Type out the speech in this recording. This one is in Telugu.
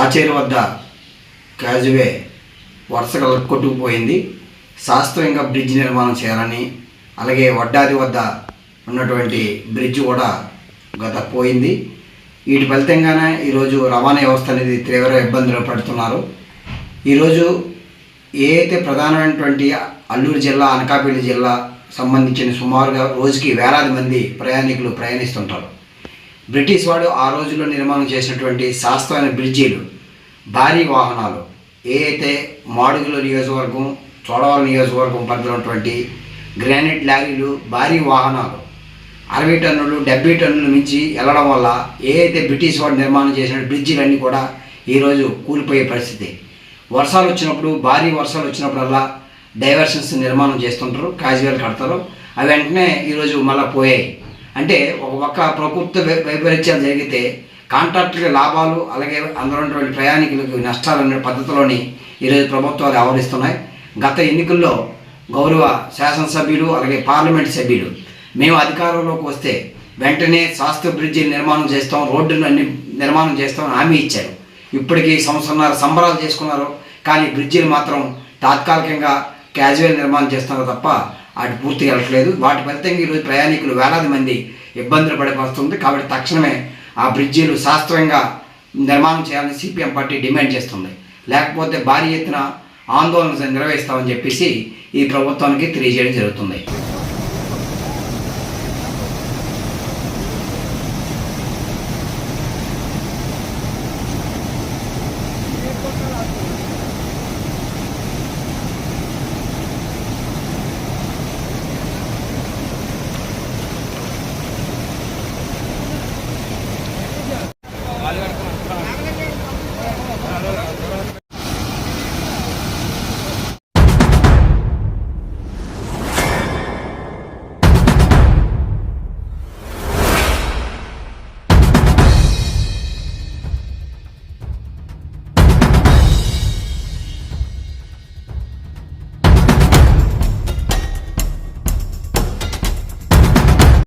రాచేరు వద్ద క్యాజువే వరుసగా కొట్టుకుపోయింది శాస్త్రీయంగా బ్రిడ్జ్ నిర్మాణం చేయాలని అలాగే వడ్డాది వద్ద ఉన్నటువంటి బ్రిడ్జ్ కూడా గత పోయింది. వీటి ఫలితంగానే ఈరోజు రవాణా వ్యవస్థ అనేది తీవ్ర ఇబ్బందులు పడుతున్నారు. ఈరోజు ఏ అయితే ప్రధానమైనటువంటి అల్లూరు జిల్లా అనకాపల్లి జిల్లా సంబంధించిన సుమారుగా రోజుకి వేలాది మంది ప్రయాణికులు ప్రయాణిస్తుంటారు. బ్రిటిష్ వాడు ఆ రోజుల్లో నిర్మాణం చేసినటువంటి శాస్త్రమైన బ్రిడ్జీలు భారీ వాహనాలు ఏ అయితే మాడుగుల నియోజకవర్గం చోడవరం నియోజకవర్గం పరిధిలో ఉన్నటువంటి గ్రానైట్ లారీలు భారీ వాహనాలు అరవై టన్నులు డెబ్బై టన్నులు మించి వెళ్ళడం వల్ల ఏ అయితే బ్రిటిష్ వాడు నిర్మాణం చేసిన బ్రిడ్జీలన్నీ కూడా ఈరోజు కూలిపోయే పరిస్థితి. వర్షాలు వచ్చినప్పుడు భారీ వర్షాలు వచ్చినప్పుడల్లా డైవర్షన్స్ నిర్మాణం చేస్తుంటారు క్యాజువల్ కడతారు. అవి వెంటనే ఈరోజు మళ్ళీ పోయాయి. అంటే ఒక పక్క ప్రభుత్వ వైపరీత్యాలు జరిగితే కాంట్రాక్టులకి లాభాలు అలాగే అందులో ఉన్నటువంటి ప్రయాణికులకు నష్టాలు అనే పద్ధతిలోని ఈరోజు ప్రభుత్వాలు ఆవరిస్తున్నాయి. గత ఎన్నికల్లో గౌరవ శాసనసభ్యులు అలాగే పార్లమెంట్ సభ్యులు మేము అధికారంలోకి వస్తే వెంటనే శాస్త్ర బ్రిడ్జి నిర్మాణం చేస్తాం రోడ్డును అన్ని నిర్మాణం చేస్తామని హామీ ఇచ్చారు. ఇప్పటికీ సంవత్సరంన్నర సంబరాలు చేసుకున్నారు. కానీ బ్రిడ్జిలు మాత్రం తాత్కాలికంగా క్యాజువల్ నిర్మాణం చేస్తున్నారు తప్ప అటు పూర్తిగా వెళ్ళట్లేదు వాటి ఫలితంగా ఈరోజు ప్రయాణికులు వేలాది మంది ఇబ్బందులు పడిపోతుంది కాబట్టి తక్షణమే ఆ బ్రిడ్జీలు శాస్త్రంగా నిర్మాణం చేయాలని సిపిఎం పార్టీ డిమాండ్ చేస్తుంది. లేకపోతే భారీ ఎత్తున ఆందోళన నిర్వహిస్తామని చెప్పేసి ఈ ప్రభుత్వానికి తెలియజేయడం జరుగుతుంది.